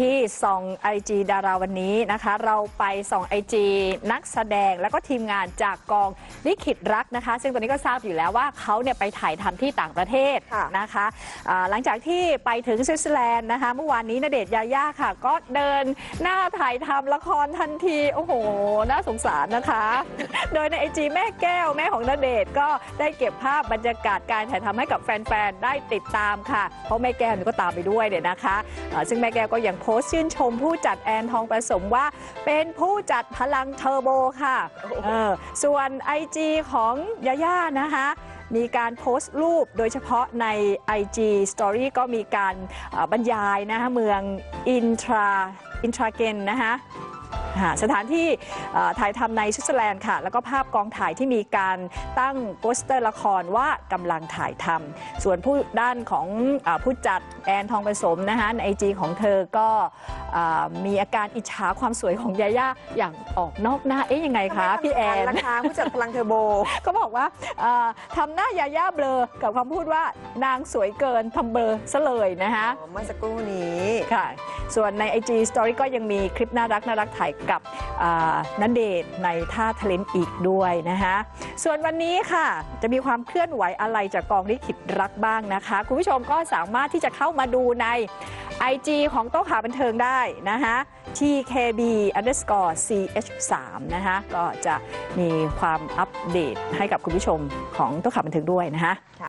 ที่ส่องไอจีดาราวันนี้นะคะ เราไปส่องไอจีนักแสดงแล้วก็ทีมงานจากกองลิขิตรักนะคะ ซึ่งตอนนี้ก็ทราบอยู่แล้วว่าเขาเนี่ยไปถ่ายทำที่ต่างประเทศค่ะนะคะอ่าหลังจากที่ไปถึงสวิตเซอร์แลนด์นะคะ เมื่อวานนี้ณเดชน์ยาย่าค่ะ ก็เดินหน้าถ่ายทำละครทันที โอ้โห น่าสงสารนะคะ โดยในไอจีแม่แก้วแม่ของณเดชน์ก็ได้เก็บภาพบรรยากาศการถ่ายทำให้กับแฟนๆได้ติดตามค่ะเพราะแม่แก้วนี่ก็ตามไปด้วยเนี่ยนะคะเอ่อซึ่งแม่แก้วก็ยังโพสต์ชื่นชมผู้จัดแอนทองประสมว่า เป็นผู้จัดพลังเทอร์โบค่ะเออส่วน IG ของยาย่านะคะมีการโพสต์รูปโดยเฉพาะใน IG Story ก็มีการเอ่อบรรยายนะคะเมืองอินทราอินทราเกนนะคะค่ะ สถานที่เอ่อถ่ายทำในสวิตเซอร์แลนด์ค่ะ แล้วก็ภาพกองถ่ายที่มีการตั้งโปสเตอร์ละครว่ากำลังถ่ายทำส่วนผู้ด้านของเออผู้จัดแอนทองผสมนะคะในไอจีของเธอก็เอ่อมีอาการอิจฉาความสวยของยาย่าอย่างออกนอกหน้าเอ๊ยยังไงคะพี่แอนราคาผู้จัดพลังเทอร์โบก็บอกว่าเอ่อทำหน้ายาย่าเบลอกับคำพูดว่านางสวยเกินทำเบลอซะเลยนะคะเมื่อสักครู่นี้ค่ะ ส่วนใน IG Story ก็ยังมีคลิปน่ารักน่ารักถ่ายกับนันเดชในท่าทะเลนอีกด้วยนะคะส่วนวันนี้ค่ะจะมีความเคลื่อนไหวอะไรจากกองลิขิตรักบ้างนะคะ คุณผู้ชมก็สามารถที่จะเข้ามาดูใน IG ของโต๊ะข่าวบันเทิงได้นะคะ tkb underscore ch3 นะคะก็จะมีความอัปเดตให้กับคุณผู้ชมของโต๊ะข่าวบันเทิงด้วยนะคะ